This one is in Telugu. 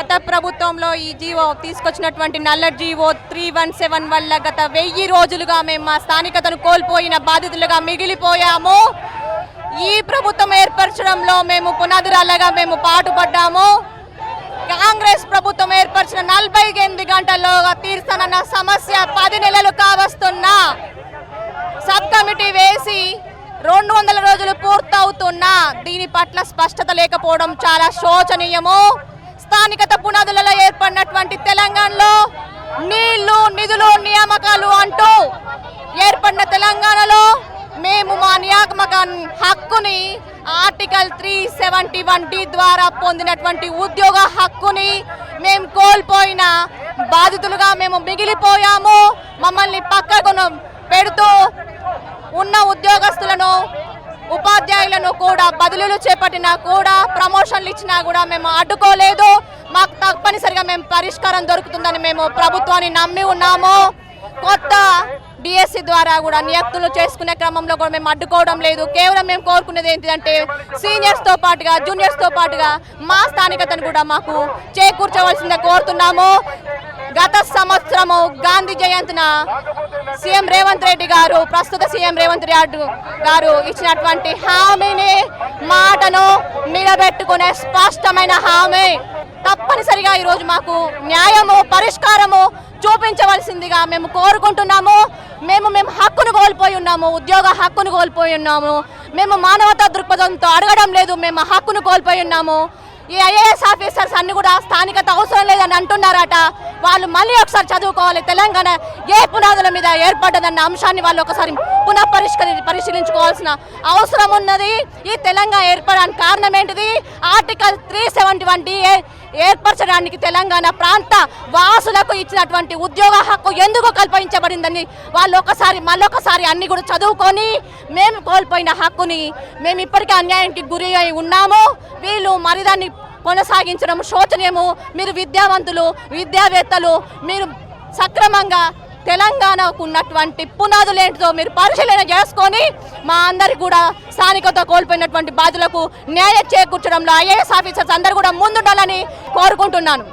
గత ప్రభుత్వంలో ఈ జీవో తీసుకొచ్చినటువంటి నల్ల జీవో త్రీ వన్ సెవెన్ వల్ల గత వెయ్యి రోజులుగా మేము మా స్థానికతను కోల్పోయిన బాధితులుగా మిగిలిపోయాము. ఈ ప్రభుత్వం ఏర్పరచడంలో మేము పునాదిరాళ్ళగా మేము పాటుపడ్డాము. కాంగ్రెస్ ప్రభుత్వం ఏర్పరిచిన నలభై ఎనిమిది గంటల్లోగా తీర్చనన్న సమస్య పది నెలలు కావస్తున్నా సబ్ కమిటీ వేసి రెండు వందల రోజులు పూర్తవుతున్నా దీని పట్ల స్పష్టత లేకపోవడం చాలా శోచనీయము. స్థానికత పునాదులలో ఏర్పడినటువంటి తెలంగాణలో నీళ్ళు నిధులు నియామకాలు అంటూ ఏర్పడిన తెలంగాణలో మేము మా నియామక హక్కుని article three seventy one D ద్వారా పొందినటువంటి ఉద్యోగ హక్కుని మేము కోల్పోయిన బాధితులుగా మేము మిగిలిపోయాము. మమ్మల్ని పక్కకు పెడుతూ ఉన్న ఉద్యోగస్తులను కూడా బదిలీలు చేపట్టినా కూడా ప్రమోషన్లు ఇచ్చినా కూడా మేము అడ్డుకోలేదు. మాకు తప్పనిసరిగా మేము పరిష్కారం దొరుకుతుందని మేము ప్రభుత్వాన్ని నమ్మి ఉన్నాము. కొత్త డిఎస్సి ద్వారా కూడా నియుక్తులు చేసుకునే క్రమంలో కూడా మేము అడ్డుకోవడం లేదు. కేవలం మేము కోరుకునేది ఏంటంటే సీనియర్స్తో పాటుగా జూనియర్స్తో పాటుగా మా స్థానికతను కూడా మాకు చేకూర్చవలసిందే కోరుతున్నాము. గత సంవత్సరము గాంధీ జయంతిన సీఎం రేవంత్ రెడ్డి గారు ప్రస్తుత సీఎం రేవంత్ రెడ్డి గారు ఇచ్చినటువంటి హామీని మాటను నిలబెట్టుకునే స్పష్టమైన హామీ. తప్పనిసరిగా ఈరోజు మాకు న్యాయము పరిష్కారము చూపించవలసిందిగా మేము కోరుకుంటున్నాము. మేము మేము హక్కును కోల్పోయి ఉన్నాము ఉద్యోగ హక్కును కోల్పోయి ఉన్నాము. మేము మానవతా దృక్పథంతో అడగడం లేదు మేము హక్కును కోల్పోయి ఉన్నాము. ఈ ఐఏఎస్ ఆఫీసర్స్ అన్ని కూడా స్థానికత అవసరం లేదని అంటున్నారట. వాళ్ళు మళ్ళీ ఒకసారి చదువుకోవాలి. తెలంగాణ ఏ పునాదుల మీద ఏర్పడ్డదన్న అంశాన్ని వాళ్ళు ఒకసారి పునః పరిష్కరి పరిశీలించుకోవాల్సిన అవసరం ఉన్నది. ఈ తెలంగాణ ఏర్పడడానికి కారణం ఏంటిది? ఆర్టికల్ త్రీ సెవెంటీ వన్ డిఏ ఏర్పరచడానికి తెలంగాణ ప్రాంత వాసులకు ఇచ్చినటువంటి ఉద్యోగ హక్కు ఎందుకు కల్పించబడిందని వాళ్ళు ఒకసారి మళ్ళొకసారి అన్ని కూడా చదువుకొని మేము కోల్పోయిన హక్కుని మేము ఇప్పటికే అన్యాయానికి గురి అయి ఉన్నాము. వీళ్ళు మరి దాన్ని కొనసాగించడం శోచనీయము. మీరు విద్యావంతులు విద్యావేత్తలు మీరు సక్రమంగా తెలంగాణకు ఉన్నటువంటి పునాదులు ఏంటిదో మీరు పరిశీలన చేసుకొని మా అందరికి కూడా స్థానికత కోల్పోయినటువంటి బాధలకు న్యాయం చేకూర్చడంలో ఐఏఎస్ ఆఫీసర్స్ అందరూ కూడా ముందుండాలని కోరుకుంటున్నాను.